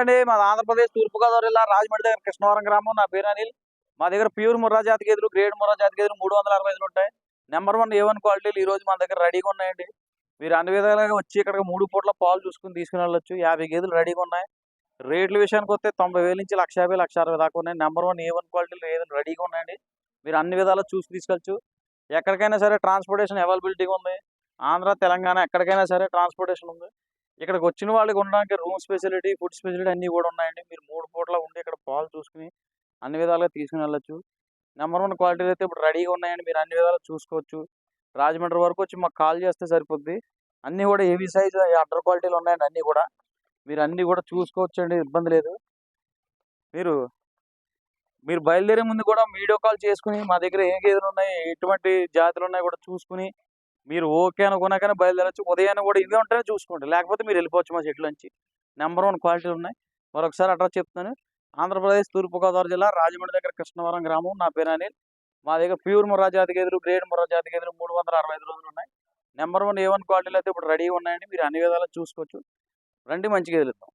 అండి మా ఆంధ్రప్రదేశ్ తూర్పుగోదావరి జిల్లా రాజమండ్రి దగ్గర కృష్ణవరం గ్రామం. నా పేరు అనిల్. మా దగ్గర ప్యూర్ ముర్రా జాతి గేదెలు గ్రేడ్ ముర్రా జాతి గేదెలు మూడు వందల అరవై ఐదులు ఉంటాయి. నెంబర్ వన్ ఏ వన్ క్వాలిటీలు ఈ రోజు మన దగ్గర రెడీగా ఉన్నాయండి. మీరు అన్ని విధాలుగా వచ్చి ఇక్కడ మూడు పూట్ల పాలు చూసుకుని తీసుకుని వెళ్ళొచ్చు. యాభై గేదెలు రెడీగా ఉన్నాయి. రేట్ల విషయానికి వస్తే తొంభై వేల నుంచి లక్ష యాభై లక్ష అరవై దాకా ఉన్నాయి. నెంబర్ వన్ ఏ వన్ క్వాలిటీలు ఏదైనా రెడీగా ఉన్నాయండి. మీరు అన్ని విధాలు చూసి తీసుకెళ్ళచ్చు. ఎక్కడికైనా సరే ట్రాన్స్పోర్టేషన్ అవైలబిలిటీగా ఉంది. ఆంధ్ర తెలంగాణ ఎక్కడికైనా సరే ట్రాన్స్పోర్టేషన్ ఉంది. ఇక్కడికి వచ్చిన వాళ్ళకి ఉండడానికి రూమ్ ఫెసిలిటీ ఫుడ్ స్పెసిలిటీ అన్నీ కూడా ఉన్నాయండి. మీరు మూడు పూట్ల ఉండి ఇక్కడ పాలు చూసుకుని అన్ని విధాలుగా తీసుకుని వెళ్ళచ్చు. నెంబర్ వన్ క్వాలిటీలు అయితే ఇప్పుడు రెడీగా ఉన్నాయండి. మీరు అన్ని విధాలు చూసుకోవచ్చు. రాజమండ్రి వరకు వచ్చి మాకు కాల్ చేస్తే సరిపోద్ది. అన్నీ కూడా ఏవి సైజు అడ్డర్ క్వాలిటీలు ఉన్నాయండి అన్నీ కూడా. మీరు అన్నీ కూడా చూసుకోవచ్చు అండి ఇబ్బంది లేదు. మీరు మీరు బయలుదేరే ముందు కూడా వీడియో కాల్ చేసుకుని మా దగ్గర ఏ గేదెలు ఉన్నాయి ఎటువంటి జాతులు ఉన్నాయి కూడా చూసుకుని మీరు ఓకే అనుకున్నాకనే బయలుదేరచ్చు. ఉదయాన్నే కూడా ఇవే ఉంటేనే చూసుకోండి. లేకపోతే మీరు వెళ్ళిపోవచ్చు మా చెట్ల నుంచి నెంబర్ వన్ క్వాలిటీలు ఉన్నాయి. మరొకసారి అడ్రస్ చెప్తాను ఆంధ్రప్రదేశ్ తూర్పుగోదావరి జిల్లా రాజమండ్రి దగ్గర కృష్ణవరం గ్రామం. నా పేరు అనిల్. మా దగ్గర ప్యూర్ ముర్రా జాతి గేదెలు గ్రేడ్ ముర్రా జాతి గేదెలు మూడు వందల అరవై ఐదు రోజులు ఉన్నాయి. నెంబర్ వన్ ఏ వన్ క్వాలిటీలు అయితే ఇప్పుడు రెడీ ఉన్నాయండి. మీరు అన్ని విధాలు చూసుకోవచ్చు. రండి మంచి గేదెలు ఇద్దాం